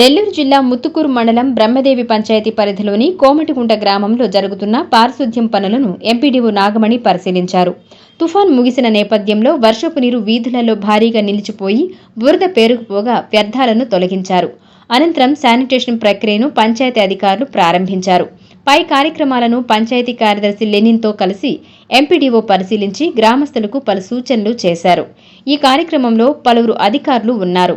నెల్లూరు జిల్లా ముత్తుకూరు మండలం బ్రహ్మదేవి పంచాయతీ పరిధిలోని కోమటిగుంట గ్రామంలో జరుగుతున్న పారిశుద్ధ్యం పనులను ఎంపీడీఓ నాగమణి పరిశీలించారు. తుఫాన్ ముగిసిన నేపథ్యంలో వర్షపు నీరు వీధులలో భారీగా నిలిచిపోయి బురద పేరుకుపోగా వ్యర్థాలను తొలగించారు. అనంతరం శానిటేషన్ ప్రక్రియను పంచాయతీ అధికారులు ప్రారంభించారు. పై కార్యక్రమాలను పంచాయతీ కార్యదర్శి లెనిన్తో కలిసి ఎంపీడీఓ పరిశీలించి గ్రామస్తులకు పలు సూచనలు చేశారు. ఈ కార్యక్రమంలో పలువురు అధికారులు ఉన్నారు.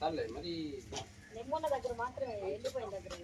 సర్లే మరి నిమ్మన్న దగ్గర మాత్రమే వెళ్ళిపోయిన దగ్గర.